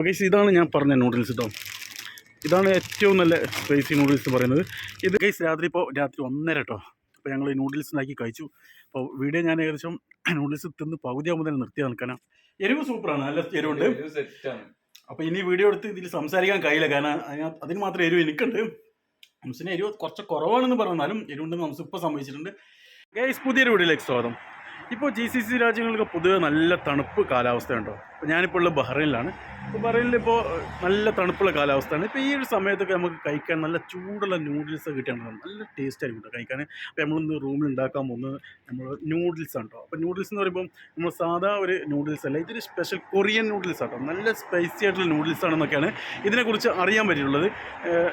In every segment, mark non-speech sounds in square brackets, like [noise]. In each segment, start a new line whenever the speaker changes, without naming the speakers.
Okay ഇതാണ് ഞാൻ പറഞ്ഞ നൂഡിൽസ് കേട്ടോ ഇതാണ് ഏറ്റവും നല്ല സ്പൈസി നൂഡിൽസ് പറയുന്നത്. ഇത് ഗൈസ് രാത്രി ഇപ്പോൾ രാത്രി ഒന്നര കേട്ടോ അപ്പോൾ ഞങ്ങൾ ഈ നൂഡിൽസ് ഉണ്ടാക്കി കഴിച്ചു. അപ്പോൾ വീഡിയോ ഞാൻ ഏകദേശം [clears throat] നൂഡിൽസ് തിന്ന് പകുതിയാകുമ്പോൾ തന്നെ നിർത്തി നിൽക്കാനാണ് എരിവ് സൂപ്പറാണ് നല്ല എരിവുണ്ട്. അപ്പോൾ ഇനി വീഡിയോ എടുത്ത് ഇതിൽ സംസാരിക്കാൻ കഴിയില്ല. കാരണം അതിനകത്ത് അതിന് മാത്രം എരിവ് എനിക്കുണ്ട്. ഹംസിന് എരിവ് കുറച്ച് കുറവാണെന്ന് പറഞ്ഞാലും എരിവുണ്ടെന്ന് ഹംസ് ഇപ്പോൾ സംഭവിച്ചിട്ടുണ്ട്. ഗൈസ് പുതിയൊരു വീഡിയോയിലേക്ക് സ്വാഗതം. ഇപ്പോൾ ജി സി സി രാജ്യങ്ങൾക്ക് പൊതുവെ നല്ല തണുപ്പ് കാലാവസ്ഥയുണ്ടോ ഞാനിപ്പോൾ ഉള്ള ബഹ്റൈനിലാണ്. അപ്പോൾ ബഹ്റൈനിൽ ഇപ്പോൾ നല്ല തണുപ്പുള്ള കാലാവസ്ഥയാണ്. ഇപ്പോൾ ഈ ഒരു സമയത്തൊക്കെ നമുക്ക് കഴിക്കാൻ നല്ല ചൂടുള്ള നൂഡിൽസ് കിട്ടിയാണ് നല്ല ടേസ്റ്റ് ആയിരിക്കും കേട്ടോ കഴിക്കാൻ അപ്പോൾ നമ്മളൊന്ന് റൂമിൽ ഉണ്ടാക്കാൻ പോകുന്നത് നമ്മൾ നൂഡിൽസ് ആണ് കേട്ടോ. അപ്പോൾ നൂഡിൽസ് എന്ന് പറയുമ്പോൾ നമ്മൾ സാധാ ഒരു നൂഡിൽസ് അല്ല ഇതൊരു സ്പെഷ്യൽ കൊറിയൻ നൂഡിൽസ് ആട്ടോ നല്ല സ്പൈസി ആയിട്ടുള്ള നൂഡിൽസ് ആണെന്നൊക്കെയാണ് ഇതിനെക്കുറിച്ച് അറിയാൻ പറ്റിയിട്ടുള്ളത്.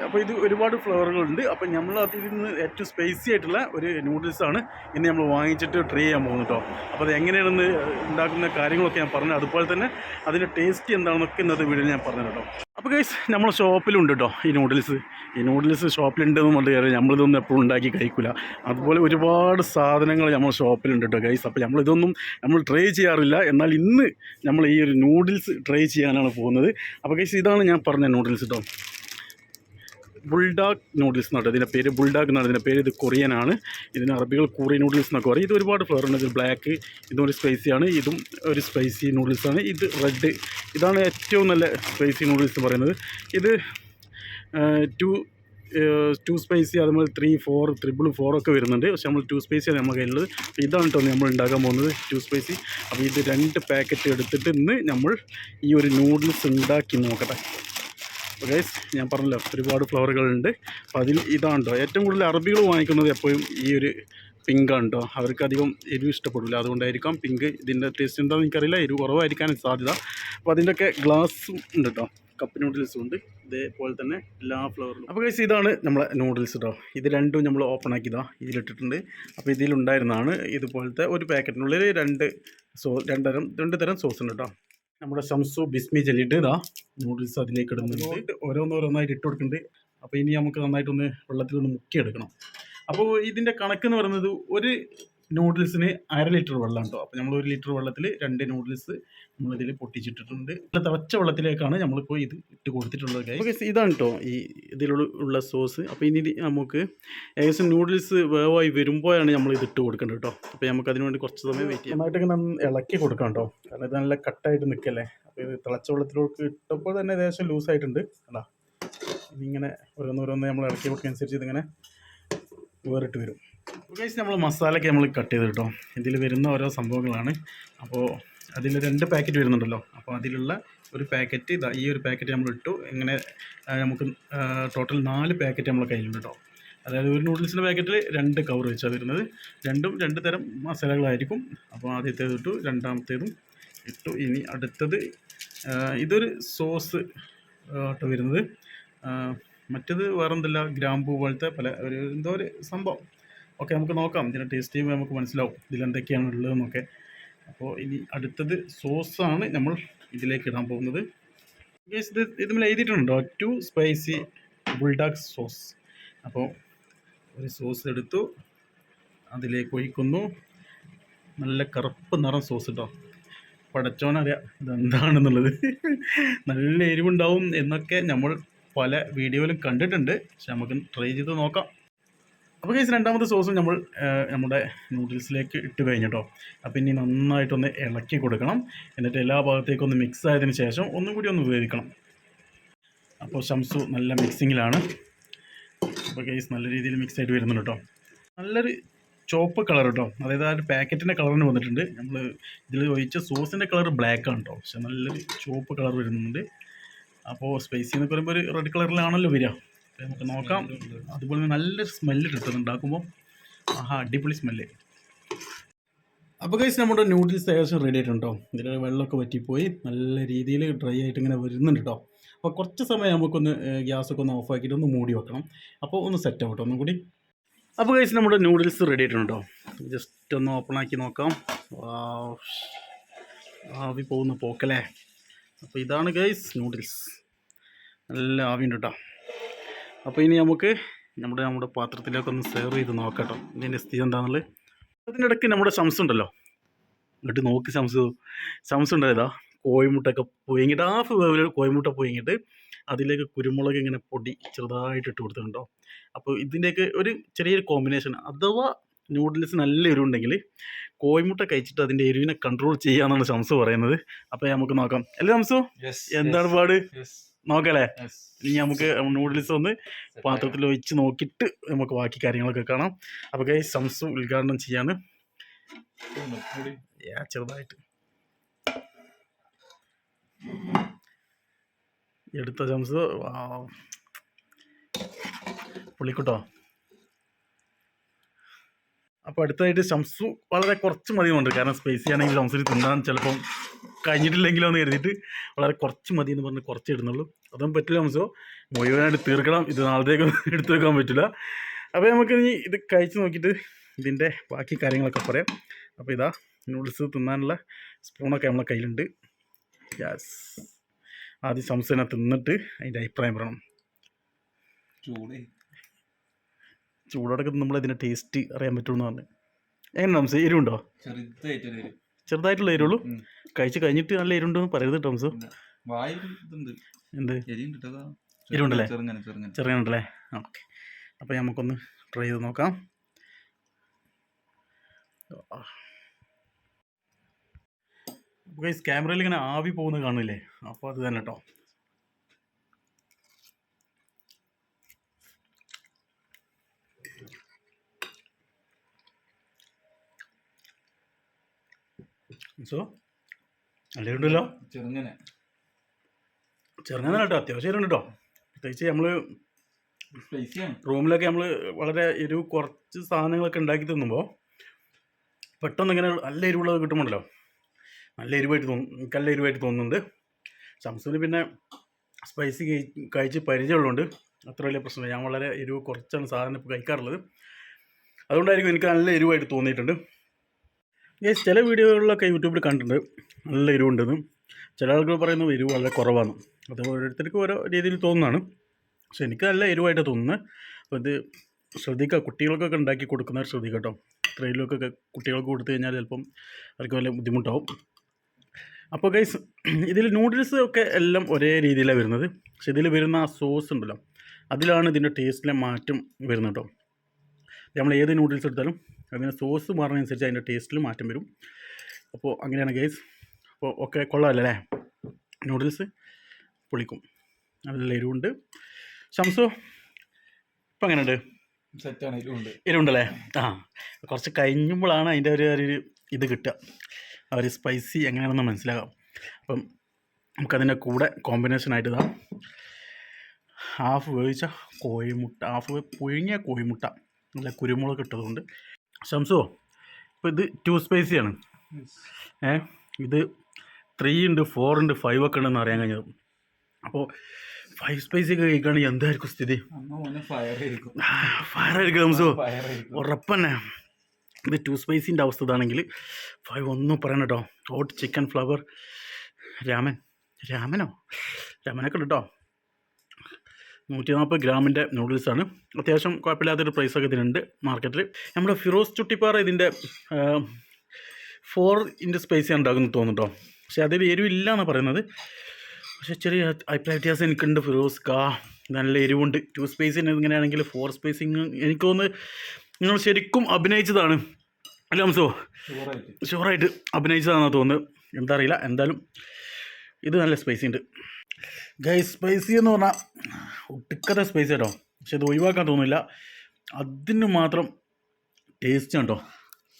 അപ്പോൾ ഇത് ഒരുപാട് ഫ്ലേവറുകളുണ്ട് അപ്പോൾ നമ്മൾ അതിൽ നിന്ന് ഏറ്റവും സ്പൈസി ആയിട്ടുള്ള ഒരു നൂഡിൽസാണ് ഇന്ന് നമ്മൾ വാങ്ങിച്ചിട്ട് ട്രൈ ചെയ്യാൻ പോകുന്നത് കേട്ടോ. അപ്പോൾ അത് എങ്ങനെയാണെന്ന് ഉണ്ടാക്കുന്ന കാര്യങ്ങളൊക്കെ ഞാൻ പറഞ്ഞു അതുപോലെ തന്നെ അതിന്റെ ടേസ്റ്റ് എന്താണെന്നൊക്കെ ഇന്നത്തെ വീഡിയോയിൽ ഞാൻ പറഞ്ഞു കേട്ടോ അപ്പോൾ ഗൈസ് നമ്മൾ ഷോപ്പിലുണ്ട് കേട്ടോ ഈ നൂഡിൽസ് ഈ നൂഡിൽസ് ഷോപ്പിലുണ്ടെന്ന് പറഞ്ഞു കയറി നമ്മളിതൊന്നും എപ്പോഴും ഉണ്ടാക്കി കഴിക്കില്ല അതുപോലെ ഒരുപാട് സാധനങ്ങൾ നമ്മൾ ഷോപ്പിലുണ്ട് കേട്ടോ ഗൈസ് അപ്പോൾ നമ്മളിതൊന്നും നമ്മൾ ട്രൈ ചെയ്യാറില്ല. എന്നാൽ ഇന്ന് നമ്മൾ ഈ ഒരു നൂഡിൽസ് ട്രൈ ചെയ്യാനാണ് പോകുന്നത്. അപ്പോൾ ഗൈസ് ഇതാണ് ഞാൻ പറഞ്ഞ നൂഡിൽസ് കേട്ടോ ബുൾഡാഗ് നൂഡിൽസ് എന്നാണ് ഇതിന്റെ പേര്. ബുൾഡാഗ് എന്നാണ് ഇതിന്റെ പേര്. ഇത് കൊറിയനാണ് ഇതിന് അറബികൾ കൊറിയൻ നൂഡിൽസ് എന്നൊക്കെ പറയും. ഇത് ഒരുപാട് ഫ്ലേവർ ഉണ്ട്. ഇത് ബ്ലാക്ക് ഇതും ഒരു സ്പൈസി ആണ്. ഇതും ഒരു സ്പൈസി നൂഡിൽസ് ആണ്. ഇത് റെഡ് ഇതാണ് ഏറ്റവും നല്ല സ്പൈസി നൂഡിൽസ് എന്ന് പറയുന്നത്. ഇത് ടു ടു സ്പൈസി അതുപോലെ ത്രീ ഫോർ ത്രിബിൾ ഫോർ ഒക്കെ വരുന്നുണ്ട്. പക്ഷേ നമ്മൾ ടു സ്പൈസിയാണ് നമ്മുടെ കയ്യിലുള്ളത്. അപ്പോൾ ഇതാണ് കേട്ടോ നമ്മൾ ഉണ്ടാക്കാൻ പോകുന്നത് ടു സ്പൈസി അപ്പോൾ ഇത് രണ്ട് പാക്കറ്റ് എടുത്തിട്ട് ഇന്ന് നമ്മൾ ഈ ഒരു നൂഡിൽസ് ഉണ്ടാക്കി നോക്കട്ടെ. ഗൈസ് ഞാൻ പറഞ്ഞല്ലോ ഒരുപാട് ഫ്ലവറുകളുണ്ട്. അപ്പോൾ അതിൽ ഇതാണ്ടോ ഏറ്റവും കൂടുതൽ അറബികൾ വാങ്ങിക്കുന്നത് എപ്പോഴും ഈ ഒരു പിങ്കാണ് കേട്ടോ അവർക്ക് അധികം എരിവ് ഇഷ്ടപ്പെടില്ല അതുകൊണ്ടായിരിക്കാം പിങ്ക് ഇതിന്റെ ടേസ്റ്റ് എന്താണെന്ന് എനിക്കറിയില്ല. എരിവ് കുറവായിരിക്കാൻ സാധ്യത. അപ്പോൾ അതിന്റെയൊക്കെ ഗ്ലാസ്സും ഉണ്ട് കേട്ടോ കപ്പ് നൂഡിൽസും ഉണ്ട്. ഇതേപോലെ തന്നെ എല്ലാ ഫ്ലവറിലും അപ്പോൾ ഗൈസ് ഇതാണ് നമ്മളെ നൂഡിൽസ് കേട്ടോ ഇത് രണ്ടും നമ്മൾ ഓപ്പൺ ആക്കിയതാ. ഇതിലിട്ടിട്ടുണ്ട്. അപ്പോൾ ഇതിലുണ്ടായിരുന്നതാണ് ഇതുപോലത്തെ ഒരു പാക്കറ്റിനുള്ളിൽ രണ്ട് സോ രണ്ടരം രണ്ട് തരം സോസ് ഉണ്ട് കേട്ടോ നമ്മുടെ ഷംസു ബിസ്മി ചെല്ലിട്ട് ഇതാ നൂഡിൽസ് അതിലേക്ക് ഇടുന്നുണ്ട്. ഓരോന്നോരോന്നായിട്ട് ഇട്ട് കൊടുക്കുന്നുണ്ട് അപ്പോൾ ഇനി നമുക്ക് നന്നായിട്ടൊന്ന് വെള്ളത്തിലൊന്ന് മുക്കിയെടുക്കണം. അപ്പോൾ ഇതിന്റെ കണക്ക് എന്ന് പറയുന്നത് ഒരു നൂഡിൽസിന് അര ലിറ്റർ വെള്ളം കേട്ടോ അപ്പോൾ നമ്മൾ ഒരു ലിറ്റർ വെള്ളത്തിൽ രണ്ട് നൂഡിൽസ് നമ്മളിതിൽ പൊട്ടിച്ചിട്ടിട്ടുണ്ട്. നല്ല തിളച്ച വെള്ളത്തിലേക്കാണ് നമ്മളിപ്പോൾ ഇത് ഇട്ട് കൊടുത്തിട്ടുള്ളത് ഓക്കെ ഇതാണ് കേട്ടോ ഈ ഇതിലുള്ള സോസ് അപ്പോൾ ഇനി നമുക്ക് ഏകദേശം നൂഡിൽസ് വേവായി വരുമ്പോഴാണ് നമ്മൾ ഇത് ഇട്ട് കൊടുക്കേണ്ടത് കേട്ടോ അപ്പോൾ നമുക്ക് അതിനുവേണ്ടി കുറച്ച് സമയം വെയിറ്റ് ചെയ്യാം. നന്നായിട്ട് ഇങ്ങനെ ഇളക്കി കൊടുക്കാം കേട്ടോ കാരണം ഇത് നല്ല കട്ടായിട്ട് നിൽക്കല്ലേ അപ്പോൾ ഇത് തിളച്ച വെള്ളത്തിലോട്ട് ഇട്ടപ്പോൾ തന്നെ ഏകദേശം ലൂസായിട്ടുണ്ട് കണ്ടാ? ഇങ്ങനെ ഓരോന്നോരോന്ന് നമ്മൾ ഇളക്കി കൊടുക്കുന്നതനുസരിച്ച് ഇതിങ്ങനെ വേറിട്ട് വരും. ഗൈസ് നമ്മൾ മസാലയൊക്കെ നമ്മൾ കട്ട് ചെയ്ത് കേട്ടോ. ഇതിൽ വരുന്ന ഓരോ സംഭവങ്ങളാണ്. അപ്പോൾ അതിൽ രണ്ട് പാക്കറ്റ് വരുന്നുണ്ടല്ലോ. അപ്പോൾ അതിലുള്ള ഒരു പാക്കറ്റ് ഇതാ ഈ ഒരു പാക്കറ്റ് നമ്മൾ ഇട്ടു. ഇങ്ങനെ നമുക്ക് ടോട്ടൽ നാല് പാക്കറ്റ് നമ്മൾ കയ്യിലുണ്ട് കേട്ടോ. അതായത് ഒരു നൂഡിൽസിന്റെ പാക്കറ്റിൽ രണ്ട് കവർ വെച്ചാണ് വരുന്നത്. രണ്ടും രണ്ട് തരം മസാലകളായിരിക്കും. അപ്പോൾ ആദ്യത്തേത് ഇട്ടു രണ്ടാമത്തേതും ഇട്ടു. ഇനി അടുത്തത് ഇതൊരു സോസ് ആട്ടോ വരുന്നത്. മറ്റത് വേറെന്തല്ല ഗ്രാമ്പൂ പോലത്തെ പല ഒരു എന്തോ ഒരു സംഭവം. ഓക്കെ നമുക്ക് നോക്കാം. ഇതിന്റെ ടേസ്റ്റ് ചെയ്യുമ്പോൾ നമുക്ക് മനസ്സിലാവും ഇതിലെന്തൊക്കെയാണ് ഉള്ളതെന്നൊക്കെ അപ്പോൾ ഇനി അടുത്തത് സോസാണ് നമ്മൾ ഇതിലേക്ക് ഇടാൻ പോകുന്നത്. ഇത് ഇത് ഇതിൽ എഴുതിയിട്ടുണ്ടോ? ടു സ്പൈസി ബുൾഡാഗ് സോസ് അപ്പോൾ ഒരു സോസ് എടുത്തു അതിലേക്ക് ഒഴിക്കുന്നു. നല്ല കറുപ്പ് നിറം സോസ് കേട്ടോ പടച്ചോനറിയാം ഇതെന്താണെന്നുള്ളത്. നല്ല എരിവുണ്ടാവും എന്നൊക്കെ നമ്മൾ പല വീഡിയോയിലും കണ്ടിട്ടുണ്ട്. പക്ഷെ നമുക്ക് ട്രൈ ചെയ്ത് നോക്കാം. അപ്പോൾ കേസ് രണ്ടാമത്തെ സോസും നമ്മൾ നമ്മുടെ നൂഡിൽസിലേക്ക് ഇട്ട് കഴിഞ്ഞിട്ടോ അപ്പോൾ ഇനി നന്നായിട്ടൊന്ന് ഇളക്കി കൊടുക്കണം. എന്നിട്ട് എല്ലാ ഭാഗത്തേക്കും ഒന്ന് മിക്സ് ആയതിനു ശേഷം ഒന്നും കൂടി ഒന്ന് വേവിക്കണം. അപ്പോൾ ഷംസു നല്ല മിക്സിങ്ങിലാണ് അപ്പോൾ കേസ് നല്ല രീതിയിൽ മിക്സ് ആയിട്ട് വരുന്നുണ്ട് കേട്ടോ നല്ലൊരു ചോപ്പ് കളർ കേട്ടോ അതായത് ആ ഒരു പാക്കറ്റിന്റെ കളറിന് വന്നിട്ടുണ്ട്. നമ്മൾ ഇതിൽ ഒഴിച്ച സോസിന്റെ കളർ ബ്ലാക്ക് ആണ് കേട്ടോ പക്ഷെ നല്ലൊരു ചുവപ്പ് കളർ വരുന്നുണ്ട്. അപ്പോൾ സ്പൈസി എന്ന് പറയുമ്പോൾ ഒരു റെഡ് കളറിലാണല്ലോ വരിക. നമുക്ക് നോക്കാം. അതുപോലെ തന്നെ നല്ല സ്മെല്ല് കിട്ടും ഉണ്ടാക്കുമ്പോൾ ആഹാ അടിപൊളി സ്മെല്ല് അപ്പോൾ കഴിച്ച് നമ്മുടെ ന്യൂഡിൽസ് ഏകദേശം റെഡി ആയിട്ടുണ്ടോ? ഇതിൽ വെള്ളമൊക്കെ വറ്റിപ്പോയി. നല്ല രീതിയിൽ ഡ്രൈ ആയിട്ട് ഇങ്ങനെ വരുന്നുണ്ട് കേട്ടോ അപ്പോൾ കുറച്ച് സമയം നമുക്കൊന്ന് ഗ്യാസൊക്കെ ഒന്ന് ഓഫ് ആക്കിയിട്ട് ഒന്ന് മൂടി വെക്കണം. അപ്പോൾ ഒന്ന് സെറ്റ് ആവട്ടെ ഒന്നും കൂടി. അപ്പോൾ കഴിച്ച് നമ്മുടെ ന്യൂഡിൽസ് റെഡി ആയിട്ടുണ്ടോ? ജസ്റ്റ് ഒന്ന് ഓപ്പൺ ആക്കി നോക്കാം. ആവി പോകുന്ന പോക്കല്ലേ? അപ്പോൾ ഇതാണ് ഗൈസ് നൂഡിൽസ് നല്ല ആവിയുണ്ട് കേട്ടോ അപ്പോൾ ഇനി നമുക്ക് നമ്മുടെ നമ്മുടെ പാത്രത്തിലേക്ക് ഒന്ന് സെർവ് ചെയ്ത് നോക്കട്ടോ. കേട്ടോ ഇതിന്റെ സ്ഥിതി എന്താണെന്നുള്ളത് അതിനിടയ്ക്ക് നമ്മുടെ ശംസുണ്ടല്ലോ എന്നിട്ട് നോക്കി ശംസ് ശംസുണ്ടായതാ കോഴിമുട്ടൊക്കെ പുഴുങ്ങിയിട്ട് ഹാഫ് വേവിൽ കോഴിമുട്ട പുഴുങ്ങിയിട്ട് അതിലേക്ക് കുരുമുളക് ഇങ്ങനെ പൊടി ചെറുതായിട്ട് ഇട്ട് കൊടുത്തിട്ടുണ്ടോ. അപ്പോൾ ഇതിന്റെയൊക്കെ ഒരു ചെറിയൊരു കോമ്പിനേഷൻ അഥവാ നൂഡിൽസ് നല്ല എരിവുണ്ടെങ്കിൽ കോഴിമുട്ട കഴിച്ചിട്ട് അതിന്റെ എരിവിനെ കൺട്രോൾ ചെയ്യാന്നാണ് ശംസു പറയുന്നത്. അപ്പോൾ നമുക്ക് നോക്കാം. അല്ലേ ശംസു എന്താണ് പാട്? നോക്കല്ലേ? ഇനി നമുക്ക് നൂഡിൽസ് ഒന്ന് പാത്രത്തിൽ ഒഴിച്ച് നോക്കിയിട്ട് നമുക്ക് ബാക്കി കാര്യങ്ങളൊക്കെ കാണാം. അപ്പോൾ കൈ സംസ് ഉദ്ഘാടനം ചെയ്യാണ്. ചെറുതായിട്ട്. എടുത്ത ചംസ് പുള്ളിക്കുട്ടോ. അപ്പോൾ അടുത്തതായിട്ട് ശംസു വളരെ കുറച്ച് മതി കാരണം സ്പേസ് ആണെങ്കിൽ ശംസിന് തിന്നാൻ ചിലപ്പം കഴിഞ്ഞിട്ടില്ലെങ്കിലോ എന്ന് കരുതിയിട്ട് വളരെ കുറച്ച് മതി എന്ന് പറഞ്ഞ് കുറച്ച് ഇടുന്നുള്ളൂ. അതൊന്നും പറ്റില്ല നമുക്ക്. മുഴുവനായിട്ട് തീർക്കണം. ഇത് നാളത്തേക്ക് [laughs] എടുത്തു വെക്കാൻ പറ്റില്ല. അപ്പോൾ നമുക്ക് ഇനി ഇത് കഴിച്ച് നോക്കിയിട്ട് ഇതിന്റെ ബാക്കി കാര്യങ്ങളൊക്കെ പറയാം. അപ്പോൾ ഇതാ നൂഡിൽസ് തിന്നാനുള്ള സ്പൂണൊക്കെ നമ്മളെ കയ്യിലുണ്ട്. യാസ് ആദ്യം സംസനെ തിന്നിട്ട് അതിന്റെ അഭിപ്രായം പറയണം.
ചൂട്.
ചൂടോടൊക്കെ നമ്മൾ ഇതിന്റെ ടേസ്റ്റ് അറിയാൻ എന്ന് പറഞ്ഞു. എങ്ങനെ ടംസ്? എരിവുണ്ടോ? ചെറുതായിട്ടുള്ള എരിവുള്ളൂ. കഴിച്ച് കഴിഞ്ഞിട്ട് നല്ല എരിവുണ്ടെന്ന് പറയരുത് ടംസ്.
വായിൽ ഇതുണ്ട്.
എന്ത്?
എരിയുണ്ട് കേട്ടോ
എരിവുണ്ടല്ലേ?
ചെറുങ്ങനെ ചെറുങ്ങനെ.
ഓക്കെ. അപ്പോൾ നമുക്കൊന്ന് ട്രൈ ചെയ്ത് നോക്കാം. ഗൈസ് ക്യാമറയിൽ ഇങ്ങനെ ആവി പോകുന്നത് കാണില്ലേ? അപ്പോൾ അത് തന്നെ കേട്ടോ സോ അല്ലേ ഉണ്ടല്ലോ?
ചെറുങ്ങനെ.
ചെറുങ്ങനെ കേട്ടോ. അത്യാവശ്യം കേട്ടോ. പ്രത്യേകിച്ച് നമ്മൾ റൂമിലൊക്കെ നമ്മൾ വളരെ എരിവ് കുറച്ച് സാധനങ്ങളൊക്കെ ഉണ്ടാക്കി തിന്നുമ്പോൾ പെട്ടെന്ന് ഇങ്ങനെ നല്ല എരിവുള്ളത് കിട്ടുമ്പോണ്ടല്ലോ. നല്ല എരിവായിട്ട് തോന്നും കല്ല നല്ല എരിവായിട്ട് തോന്നുന്നുണ്ട്. സംസുവിന് പിന്നെ സ്പൈസി കഴിച്ച് പരിചയമുള്ളതുകൊണ്ട് അത്ര വലിയ പ്രശ്നമില്ല. ഞാൻ വളരെ എരിവ് കുറച്ചാണ് സാധനം ഇപ്പോൾ കഴിക്കാറുള്ളത്. അതുകൊണ്ടായിരിക്കും എനിക്ക് നല്ല എരിവായിട്ട് തോന്നിയിട്ടുണ്ട്. യെസ് ചില വീഡിയോകളിലൊക്കെ യൂട്യൂബിൽ കണ്ടിട്ടുണ്ട് നല്ല എരിവുണ്ടെന്ന്. ചില ആളുകൾ പറയുന്നത് എരിവ് വളരെ കുറവാണ് അത് ഓരോരുത്തർക്കും ഓരോ രീതിയിൽ തോന്നുന്നതാണ്. പക്ഷെ എനിക്ക് നല്ല എരിവായിട്ട് തോന്നുന്നത് അപ്പോൾ ഇത് ശ്രദ്ധിക്കുക. കുട്ടികൾക്കൊക്കെ ഉണ്ടാക്കി കൊടുക്കുന്നവർ ശ്രദ്ധിക്കുക കേട്ടോ. ട്രെയിനിലൊക്കെ കുട്ടികൾക്ക് കൊടുത്തു കഴിഞ്ഞാൽ ചിലപ്പം അവർക്ക് വല്ല ബുദ്ധിമുട്ടാവും. അപ്പോൾ ഗൈസ് ഇതിൽ നൂഡിൽസ് ഒക്കെ എല്ലാം ഒരേ രീതിയിലാണ് വരുന്നത്. പക്ഷെ ഇതിൽ വരുന്ന ആ സോസ് ഉണ്ടല്ലോ അതിലാണ് ഇതിന്റെ ടേസ്റ്റിലെ മാറ്റം വരുന്നത് കേട്ടോ. നമ്മൾ ഏത് നൂഡിൽസ് എടുത്താലും അതിന്റെ സോസ് മാറുന്നതനുസരിച്ച് അതിന്റെ ടേസ്റ്റിൽ മാറ്റം വരും. അപ്പോൾ അങ്ങനെയാണ് ഗൈസ് അപ്പോൾ ഒക്കെ കൊള്ളാമല്ലേ നൂഡിൽസ് പൊളിക്കും. നല്ല എരിവുണ്ട്. ശംസു ഇപ്പം എങ്ങനെയുണ്ട്?
സെറ്റാണ് എരിവുണ്ട്.
എരിവുണ്ടല്ലേ? ആ കുറച്ച് കഴിഞ്ഞുമ്പോഴാണ് അതിന്റെ ഒരു ഒരു ഇത് കിട്ടുക. ആ ഒരു സ്പൈസി എങ്ങനെയാണെന്ന് മനസ്സിലാകാം അപ്പം നമുക്കതിന്റെ കൂടെ കോമ്പിനേഷനായിട്ട് ഇതാ. ഹാഫ് വേവിച്ച കോഴിമുട്ട ഹാഫ് പുഴുങ്ങിയ കോഴിമുട്ട നല്ല കുരുമുളക് ഇട്ടതുകൊണ്ട്. ശംസോ ഇപ്പോൾ ഇത് ടു സ്പൈസിയാണ് ഏ ഇത് ത്രീ ഉണ്ട് ഫോർ ഉണ്ട് ഫൈവ് ഒക്കെ ഉണ്ടെന്ന് അറിയാൻ കഴിഞ്ഞത്. അപ്പോൾ ഫൈവ് സ്പൈസി ഒക്കെ കഴിക്കുകയാണെങ്കിൽ എന്തായിരിക്കും സ്ഥിതി?
ഫയർ ആയിരിക്കും നമുക്ക്
ഉറപ്പന്നെ. ഇത് ടു സ്പൈസിന്റെ അവസ്ഥ ഇതാണെങ്കിൽ ഫൈവ് ഒന്നും പറയണം കേട്ടോ ഹോട്ട് ചിക്കൻ ഫ്ലവർ രാമൻ. രാമനോ? രാമനൊക്കെ ഉണ്ട് കേട്ടോ നൂറ്റി നാൽപ്പത് ഗ്രാമിന്റെ നൂഡിൽസാണ് അത്യാവശ്യം കുഴപ്പമില്ലാത്തൊരു പ്രൈസൊക്കെ ഇതിനുണ്ട് മാർക്കറ്റിൽ നമ്മുടെ ഫിറോസ് ചുട്ടിപ്പാറ ഇതിന്റെ ഫോർ ഇന്റു സ്പൈസി ഉണ്ടാക്കുന്നത് തോന്നുന്നു കേട്ടോ പക്ഷേ അതിൽ എരിവില്ല എന്നാണ് പറയുന്നത്. പക്ഷേ ചെറിയ അഭിപ്രായ വ്യത്യാസം എനിക്കുണ്ട് ഫിറോസ്. കാ നല്ല എരിവുണ്ട്. ടു സ്പേസിന് എങ്ങനെയാണെങ്കിൽ ഫോർ സ്പേസിങ് എനിക്ക് തോന്നുന്നു നിങ്ങൾ ശരിക്കും അഭിനയിച്ചതാണ്. അല്ല അംസോ?
ഷുവറായിട്ട്
ഷുവറായിട്ട് അഭിനയിച്ചതാണെന്ന് തോന്നുന്നത്. എന്താ അറിയില്ല. എന്തായാലും ഇത് നല്ല സ്പൈസി ഉണ്ട് ഗൈ സ്പൈസി എന്ന് പറഞ്ഞാൽ ഒട്ടുക്കത്തെ സ്പൈസി കേട്ടോ പക്ഷെ ഇത് ഒഴിവാക്കാൻ തോന്നില്ല അതിന് മാത്രം ടേസ്റ്റ് കേട്ടോ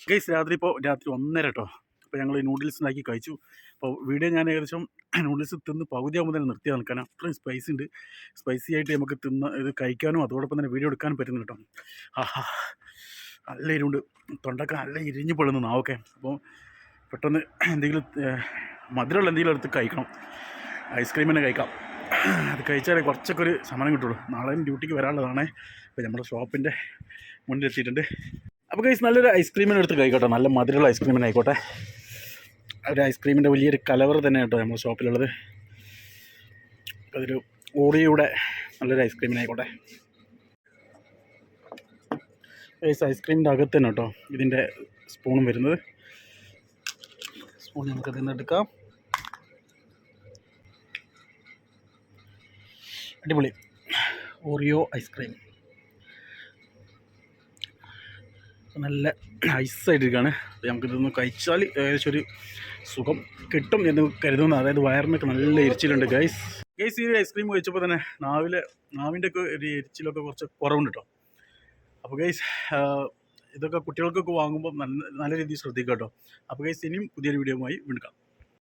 ഗൈസ് രാത്രി ഇപ്പോൾ രാത്രി ഒന്നര കേട്ടോ അപ്പോൾ ഞങ്ങൾ നൂഡിൽസ് ഉണ്ടാക്കി കഴിച്ചു. അപ്പോൾ വീഡിയോ ഞാൻ ഏകദേശം [clears throat] നൂഡിൽസ് തിന്ന് പകുതിയാകുമ്പോൾ തന്നെ നിർത്തി നിൽക്കാൻ അത്രയും സ്പൈസി ഉണ്ട്. സ്പൈസി ആയിട്ട് നമുക്ക് തിന്ന് ഇത് കഴിക്കാനും അതോടൊപ്പം തന്നെ വീഡിയോ എടുക്കാനും പറ്റുന്നു കേട്ടോ. ആഹാ നല്ല ഇരുണ്ട് തൊണ്ടൊക്കെ നല്ല ഇരിഞ്ഞു പൊള്ളുന്നു നാവൊക്കെ. അപ്പോൾ പെട്ടെന്ന് എന്തെങ്കിലും മധുരമുള്ള എന്തെങ്കിലും എടുത്ത് കഴിക്കണം. ഐസ്ക്രീം തന്നെ കഴിക്കാം. അത് കഴിച്ചാലേ കുറച്ചൊക്കെ ഒരു സമരം കിട്ടുള്ളൂ. നാളെ ഡ്യൂട്ടിക്ക് വരാനുള്ളതാണ്. അപ്പോൾ നമ്മുടെ ഷോപ്പിന്റെ മുന്നിലെത്തിയിട്ടുണ്ട്. അപ്പോൾ കഴിച്ച് നല്ലൊരു ഐസ്ക്രീമിനെടുത്ത് കഴിക്കട്ടെ. നല്ല മധുരമുള്ള ഐസ്ക്രീമിനെ ആയിക്കോട്ടെ. ഒരു ഐസ്ക്രീമിന്റെ വലിയൊരു കലവർ തന്നെ കേട്ടോ നമ്മുടെ ഷോപ്പിലുള്ളത് അതൊരു ഓറിയുടെ നല്ലൊരു ഐസ്ക്രീമിനായിക്കോട്ടെ ഏസ് ഐസ്ക്രീമിന്റെ അകത്ത് തന്നെ കേട്ടോ ഇതിന്റെ സ്പൂണും വരുന്നത്. സ്പൂൺ നമുക്ക് നിന്ന് എടുക്കാം. അടിപൊളി. ഓറിയോ ഐസ്ക്രീം നല്ല ഐസായിട്ടിരിക്കുകയാണ് അപ്പോൾ നമുക്കിതൊന്ന് കഴിച്ചാൽ ഏകദേശം ഒരു സുഖം കിട്ടും എന്ന് കരുതുന്നു. അതായത് വയറിനൊക്കെ നല്ല എരിച്ചിലുണ്ട് ഗൈസ് ഗൈസ് ഈ ഐസ്ക്രീം കഴിച്ചപ്പോൾ തന്നെ നാവിലെ നാവിന്റെ ഒക്കെ ഒരു എരിച്ചിലൊക്കെ കുറച്ച് കുറവുണ്ട് കേട്ടോ അപ്പോൾ ഗൈസ് ഇതൊക്കെ കുട്ടികൾക്കൊക്കെ വാങ്ങുമ്പോൾ നല്ല നല്ല രീതിയിൽ ശ്രദ്ധിക്കുക കേട്ടോ അപ്പോൾ ഗൈസ് ഇനിയും പുതിയൊരു വീഡിയോയുമായി വീണ്ടും